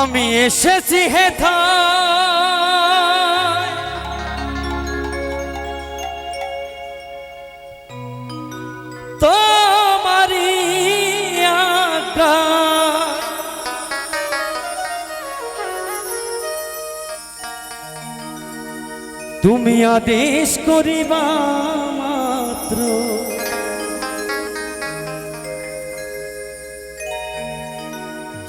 আমি এসেছি হেথা তোমারি তুমি আদেশ করিবা।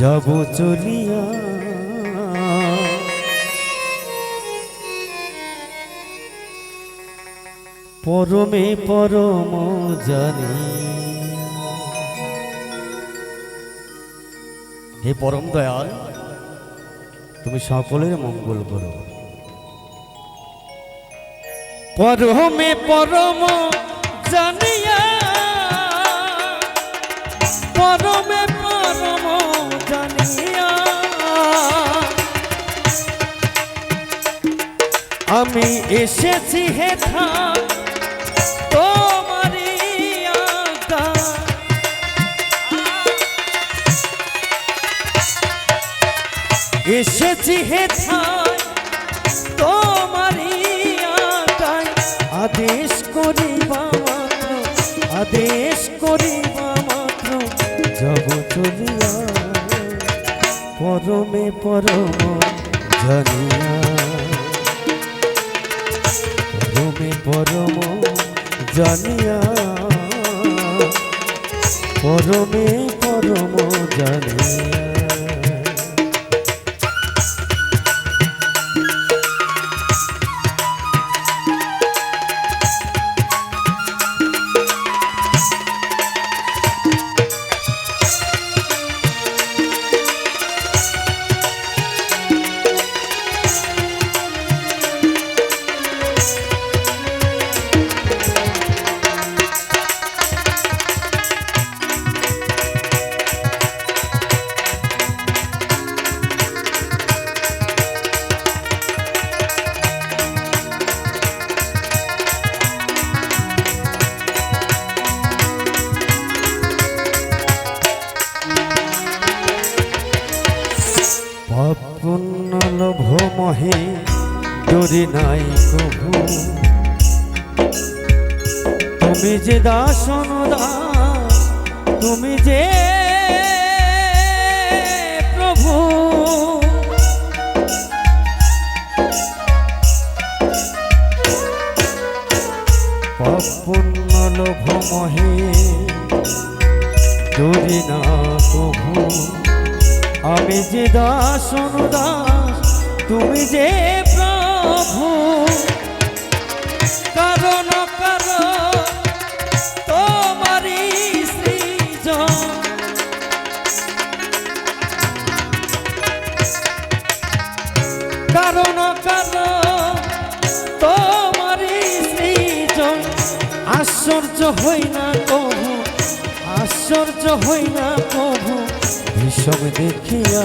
যাব চলিয়া। পরমে পরম জানি। হে পরম দয়াল, তুমি সকলের মঙ্গল করো। পরমে পরম জানিয়া আমি এসেছি আজ্ঞা এসেছি তোমারি আজ্ঞায় আদেশ করিবা মাত্র, আদেশ করিবা মাত্র, যাব চলিয়া, পরমে পরম জানিয়া। পরমে পরম জানিয়া। পরমে পরম জানিয়া। মহে, ডরি নাই কভু তুমি যে দাসন দাস তুমি যে প্রভু। পাপন্ন লোভ মহে, ডরি না কভু আমি যে দাস অনুদাস তুমি যে প্রভু, কারণ তোমারি সৃজন। কারণ তোমারি সৃজন। আশ্চর্য হই না কভু আশ্চর্য হই না কভু বিষম দেখিয়া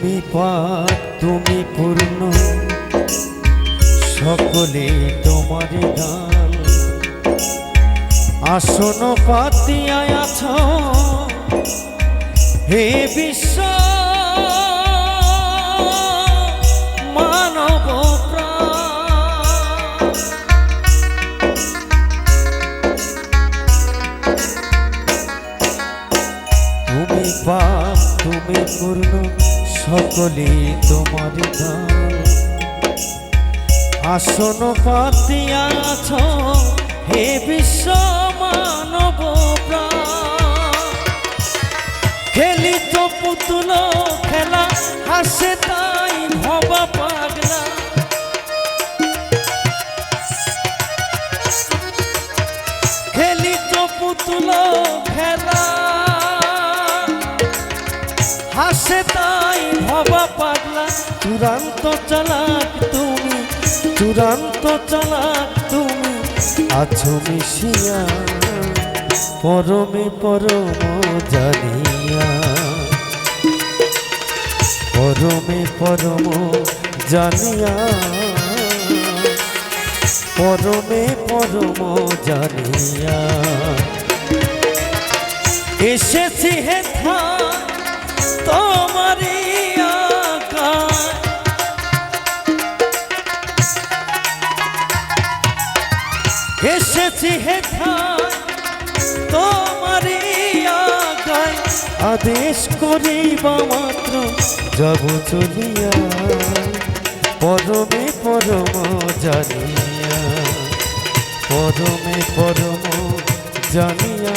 তুমি পা তুমি পূর্ণ। সকলে তোমার গান আসন পাতিয়ায় আছ। হে বিশ্ব, মানব তুমি পাপ, তুমি পূর্ণ। সকলে তোমার দান আসন পাতিয়াছ হে বিশ্ব মানব খেলি তো পুতুল খেলা হাসে তাই ভবা পাগলা। চূড়ান্ত চালাক তুমি, চূড়ান্ত চালাক তুমি। আছো মিশিয়া, পরমে পরম জানিয়া। পরমে পরম জানিয়া। পরমে পরম জানিয়া। এসেছি হে আকাশ এসেছি হে তোমারি আদেশ করিবা মাত্র যাব চলিয়া। পরমে পরম জানিয়া পরমে পরম জানিয়া।